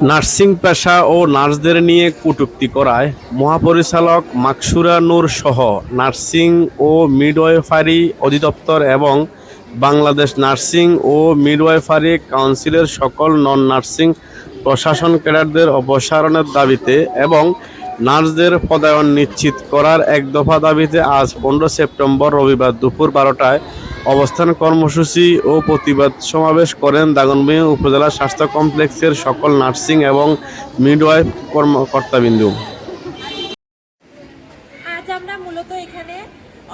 Nursing পেশা ও নার্সদের নিয়ে কটুক্তি করায় মহাপরিচালক মাকসুরা নূর সহ নার্সিং ও মিডওয়াইফারি অধিদপ্তর এবং বাংলাদেশ নার্সিং ও মিডওয়াইফারি কাউন্সিলের সকল নন নার্সিং প্রশাসন ক্যাডারদের অপসারণের দাবিতে এবং নার্সদের পদায়ন নিশ্চিত করার এক দফা দাবিতে আজ পনেরো সেপ্টেম্বর রবিবার দুপুর বারোটায় অবস্থান কর্মসূচি ও প্রতিবাদ সমাবেশ করেন দাগনভূঞা উপজেলা স্বাস্থ্য কমপ্লেক্সের সকল নার্সিং এবং মিডওয়াইফ কর্মকর্তাবিন্দু।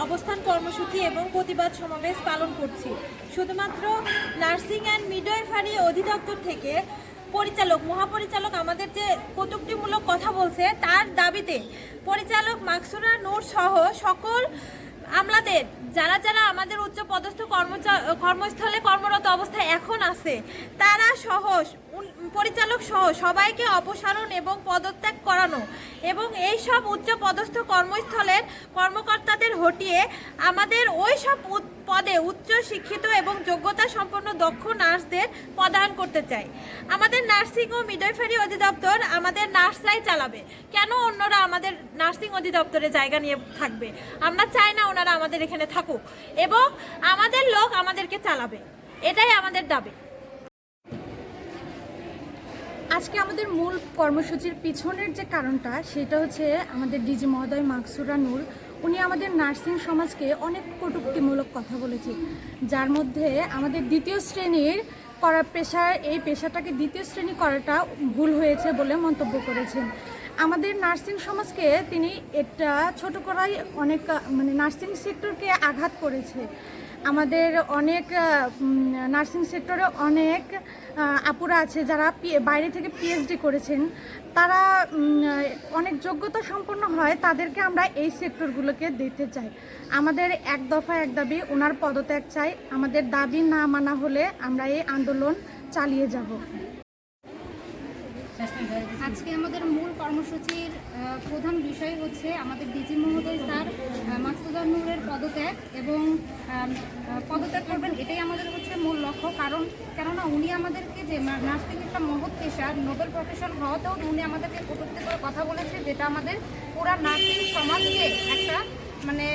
অবস্থান কর্মসূচি এবং প্রতিবাদ সমাবেশ পালন করছি। শুধুমাত্র নার্সিং অ্যান্ড মিডওয়াইফারি অধিদপ্তর থেকে পরিচালক, মহাপরিচালক আমাদের যে কটুক্তিমূলক কথা বলছে, তার দাবিতে পরিচালক মাকসুরা নূর সহ সকল আমলাদের, যারা যারা আমাদের উচ্চ পদস্থ কর্মস্থলে কর্মরত অবস্থায় এখন আছে, তারা সহ পরিচালক সহ সবাইকে অপসারণ এবং পদত্যাগ করানো এবং এই সব উচ্চ পদস্থ কর্মস্থলের কর্মকর্তাদের হটিয়ে আমাদের ওই সব পদে উচ্চ শিক্ষিত এবং যোগ্যতা সম্পন্ন দক্ষ নার্সদের প্রদান করতে চাই। আমাদের নার্সিং ও মিডওয়াইফারি অধিদপ্তর আমাদের নার্সরাই চালাবে। কেন অন্যরা আমাদের নার্সিং অধিদপ্তরে জায়গা নিয়ে থাকবে? আমরা চাই না ওনারা আমাদের এখানে থাকুক। এবং আমাদের লোক আমাদেরকে চালাবে। এটাই আমাদের দাবি। আজকে আমাদের মূল কর্মসূচির পিছনের যে কারণটা, সেটা হচ্ছে আমাদের ডিজি মহোদয় মাকসুরা নূর। উনি আমাদের নার্সিং সমাজকে অনেক কটুক্তিমূলক কথা বলেছে, যার মধ্যে আমাদের দ্বিতীয় শ্রেণির করা পেশা এই পেশাটাকে দ্বিতীয় শ্রেণি করাটা ভুল হয়েছে বলে মন্তব্য করেছেন। আমাদের নার্সিং সমাজকে তিনি এটা ছোট করাই অনেক মানে নার্সিং সেক্টরকে আঘাত করেছে। আমাদের অনেক নার্সিং সেক্টরে অনেক আপুরা আছে যারা বাইরে থেকে পিএইচডি করেছেন। তারা অনেক যোগ্যতা সম্পন্ন হয়, তাদেরকে আমরা এই সেক্টরগুলোকে দিতে চাই। আমাদের এক দফা এক দাবি, ওনার পদত্যাগ চাই। আমাদের দাবি না মানা হলে আমরা এই আন্দোলন চালিয়ে যাব। আজকে আমাদের মূল কর্মসূচির প্রধান বিষয় হচ্ছে আমাদের ডিজি মহোদয় স্যার মাকসুদা নূরের পদত্যাগ এবং পদত্যাগ করবেন এটাই আমাদের হচ্ছে মূল লক্ষ্য। কারণ, কেননা উনি আমাদেরকে যে নার্সিং একটা মহৎ পেশা, নোবেল প্রফেশন হওয়াতেও উনি আমাদেরকে কটূক্তি করে কথা বলেছে, যেটা আমাদের পুরা নার্সিং সমাজকে একটা মানে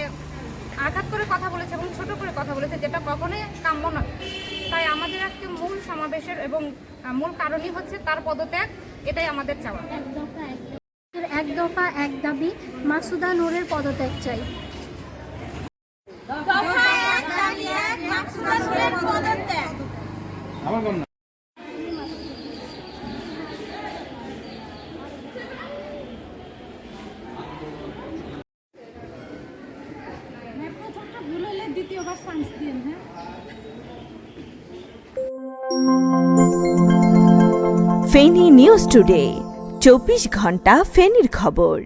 আঘাত করে কথা বলেছে এবং ছোট করে কথা বলেছে, যেটা কখনোই কাম্য নয়। তাই আমাদের আজকে মূল সমাবেশের এবং মূল কারণই হচ্ছে তার পদত্যাগ। এটাই আমাদের চাওয়া। এক দফা এক দাবি। মাসুদা নূরের পদত্যাগ চাই। প্রথমটা ভুল হলে দ্বিতীয়বার চান্স দিন হ্যাঁ? ফেনী নিউজ টুডে চব্বিশ ঘণ্টা ফেনীর খবর।